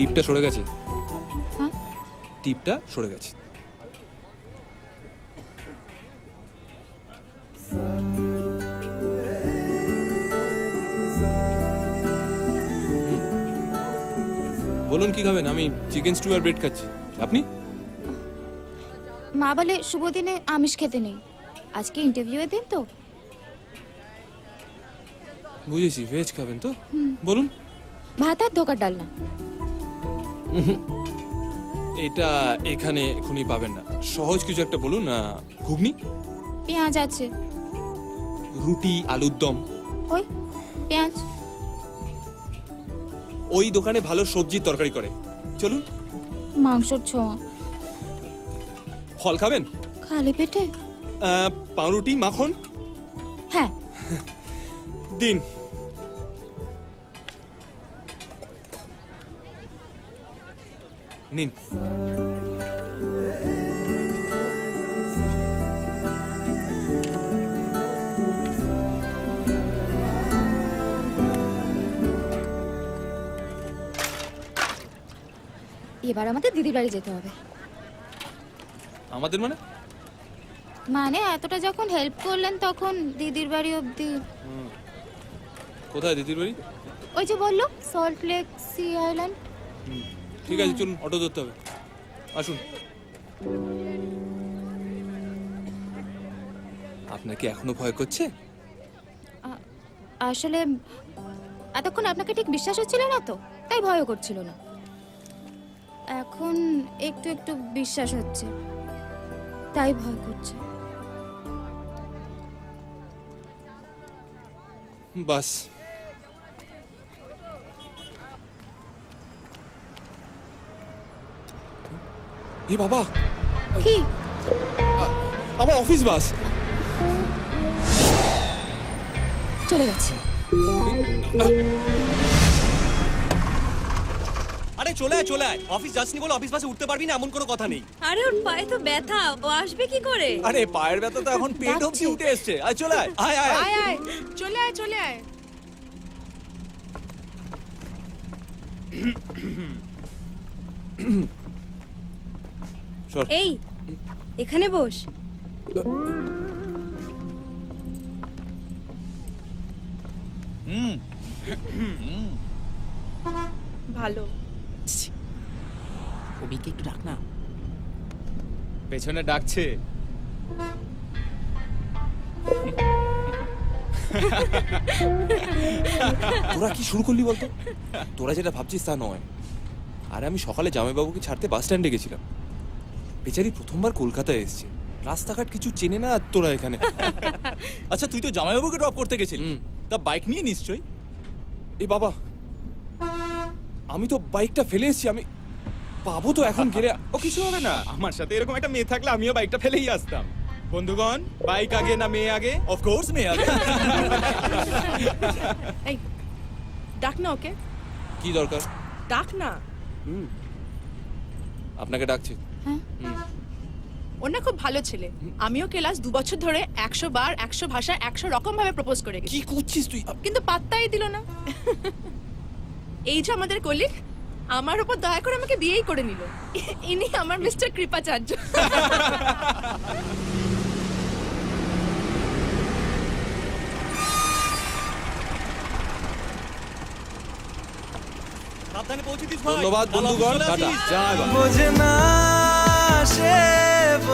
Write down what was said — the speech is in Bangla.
টিপটা সরে গেছে? হ্যাঁ? টিপটা সরে গেছে। বলুন কি খাবেন? আমি চিকেন স্টু আর ব্রেড খাচ্ছি। আপনি? মা বলে শুভ দিনে আমিষ খেতে নেই। আজকে ইন্টারভিউ দিন তো। বুঝেছি ভেজ খাবেন তো? বলুন। ভাত আর ধোকার ডালনা এটা এখানে এখনই পাবেন না। সহজ কিছু একটা বলুন ঘুগনি? পেঁয়াজ আছে। রুটি আলুর দম। ওই পেঁয়াজ। ওই দোকানে ভালো সবজির তরকারি করে। চলুন। মাংসর ছোঁয়া। ফল খাবেন? খালি পেটে? পাউরুটি মাখন? হ্যাঁ। দিন। নিন। এবার আমাদের দিদির বাড়ি যেতে হবে। আমাদের মানে? মানে এতটা যখন হেল্প করলেন তখন দিদির বাড়ি অবধি। কোথায় দিদির বাড়ি? ওই যে বলল সল্ট লেক সি আইল্যান্ড ঠিক আছে চলুন অটো ধরতে হবে। আসুন। আপনার কি এখনও ভয় করছে? আসলে এতক্ষণ আপনাকে ঠিক বিশ্বাস হচ্ছিল না তো তাই ভয় করছিল না। এখন একটু একটু বিশ্বাস হচ্ছে তাই ভয় করছে। বাস। এ বাবা। কি? আমার অফিস বাস। চলে গেছে। আরে চলে আয় চলে আয়। অফিস যাসনি বলে অফিস বাসে উঠতে পারবি না এমন কোনো কথা নেই। আরে ওর পায়ে তো ব্যথা ও আসবে কি করে? আরে পায়ের ব্যথা তো এখন পেট অবধি উঠে এসছে। আয় চলে আয় আয় আয়। আয় আয়। চলে আয় চলে আয়। এই এখানে বস। ভালো। কবিকে একটু ডাক না। পেছনে ডাকছে। তোরা কি শুরু করলি বলতো? তোরা যেটা ভাবছিস তা নয়। আরে আমি সকালে জামাইবাবুকে ছাড়তে বাস স্ট্যান্ডে গেছিলাম। বেচারি প্রথমবার কলকাতায় এসেছে। রাস্তাঘাট কিছু চেনে না আর তোরা এখানে। আচ্ছা তুই তো জামাইবাবুকে ড্রপ করতে গেছিলি। হুম। তা বাইক নিয়ে নিশ্চয়ই? এ বাবা আমি তো বাইকটা ফেলে এসেছি আমি পাবো তো এখন গেলে। ও কিছু হবে না। আমার সাথে এরকম একটা মেয়ে থাকলে আমিও বাইকটা ফেলেই আসতাম। বন্ধুগণ বাইক আগে না মেয়ে আগে? অফ কোর্স মে আগে। এই ডাক না ওকে। কি দরকার? ডাক না। আপনাকে ডাকছে। হ্যাঁ? ওর না খুব ভালো ছেলে। আমিও ক্লাস দু বছর ধরে একশো বার একশো ভাষা একশো রকম ভাবে প্রপোজ করে গেছি। কি করছিস তুই? কিন্তু পাত্তাই দিল না। এই যে আমাদের কলিগ আমার উপর দয়া করে আমাকে বিয়েই করে নিল। ইনি আমার মিস্টার কৃপাচার্য। সাবধানে পৌঁছে দিস ভাই। ধন্যবাদ বন্ধুগণ। টাটা। জয় বোঝে না সে বোঝে না